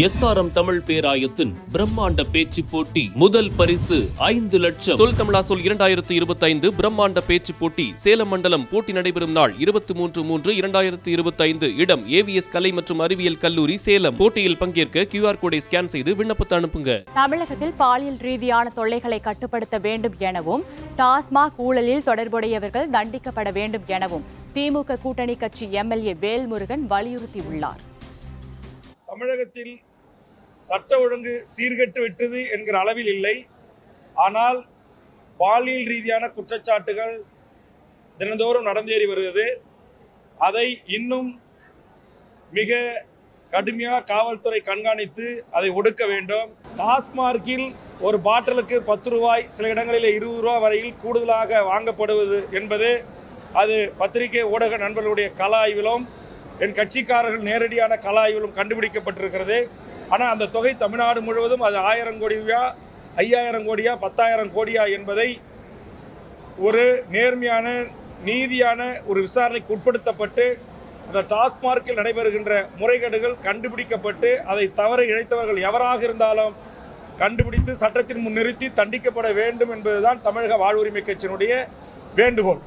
SRM Tamil பேராயத்தின் பிரம்மாண்ட பேச்சு போட்டி முதல் பரிசு ஐந்து லட்சம். சொல் தமிழா சொல் இரண்டாயிரத்து இருபத்தைந்து பிரம்மாண்ட பேச்சு போட்டி சேலம் மண்டலம் போட்டி நடைபெறும் நாள் இருபத்தி மூன்று மூன்று இரண்டாயிரத்து இருபத்தைந்து இடம் ஏவிஎஸ் கலை மற்றும் அறிவியல் கல்லூரி சேலம். போட்டியில் பங்கேற்க கியூஆர் கோடை ஸ்கேன் செய்து விண்ணப்பத்தை அனுப்புங்க. தமிழகத்தில் பாலியல் ரீதியான தொல்லைகளை கட்டுப்படுத்த வேண்டும் எனவும் டாஸ்மாக் ஊழலில் தொடர்புடையவர்கள் தண்டிக்கப்பட வேண்டும் எனவும் திமுக கூட்டணி கட்சி எம்எல்ஏ வேல்முருகன் வலியுறுத்தியுள்ளார். தமிழகத்தில் சட்ட ஒழுங்கு சீர்கெட்டு விட்டது என்கிற அளவில் இல்லை. ஆனால் பாலியல் ரீதியான குற்றச்சாட்டுகள் தினந்தோறும் நடந்தேறி வருகிறது. அதை இன்னும் மிக கடுமையாக காவல்துறை கண்காணித்து அதை ஒடுக்க வேண்டும். டாஸ்மார்க்கில் ஒரு பாட்டிலுக்கு பத்து ரூபாய் சில இடங்களில் இருபது ரூபாய் வரையில் கூடுதலாக வாங்கப்படுவது என்பது அது பத்திரிகை ஊடக நண்பர்களுடைய கல ஆய்விலும் என் கட்சிக்காரர்கள் நேரடியான கல ஆய்விலும் கண்டுபிடிக்கப்பட்டிருக்கிறது. ஆனால் அந்த தொகை தமிழ்நாடு முழுவதும் அது ஆயிரம் கோடியா ஐயாயிரம் கோடியா பத்தாயிரம் கோடியா என்பதை ஒரு நேர்மையான நீதியான ஒரு விசாரணைக்கு உட்படுத்தப்பட்டு அந்த டாஸ்மார்க்கில் நடைபெறுகின்ற முறைகேடுகள் கண்டுபிடிக்கப்பட்டு அதை தவறு இழைத்தவர்கள் எவராக இருந்தாலும் கண்டுபிடித்து சட்டத்தின் முன் நிறுத்தி தண்டிக்கப்பட வேண்டும் என்பதுதான் தமிழக வாழ்வுரிமை கட்சியினுடைய வேண்டுகோள்.